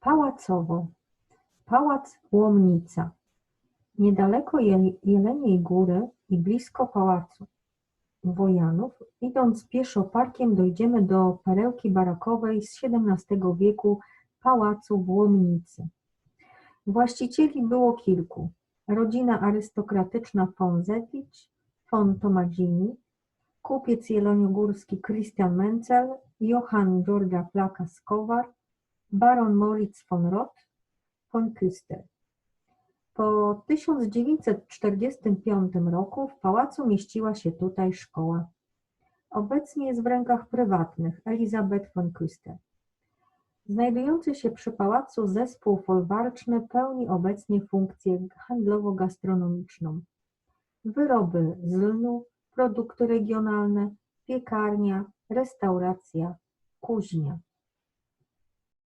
Pałacowo. Pałac Łomnica. Niedaleko Jel- Jeleniej Góry i blisko pałacu Wojanów, idąc pieszo parkiem dojdziemy do perełki barokowej z XVII wieku pałacu w Łomnicy. Właścicieli było kilku. Rodzina arystokratyczna von Zettich, von Tomadzini, kupiec jeleniogórski Christian Menzel, Johann Georgia Plaka-Skowar, baron Moritz von Roth, von Küster. Po 1945 roku w pałacu mieściła się tutaj szkoła. Obecnie jest w rękach prywatnych Elizabeth von Küster. Znajdujący się przy pałacu zespół folwarczny pełni obecnie funkcję handlowo-gastronomiczną. Wyroby z lnu, produkty regionalne, piekarnia, restauracja, kuźnia.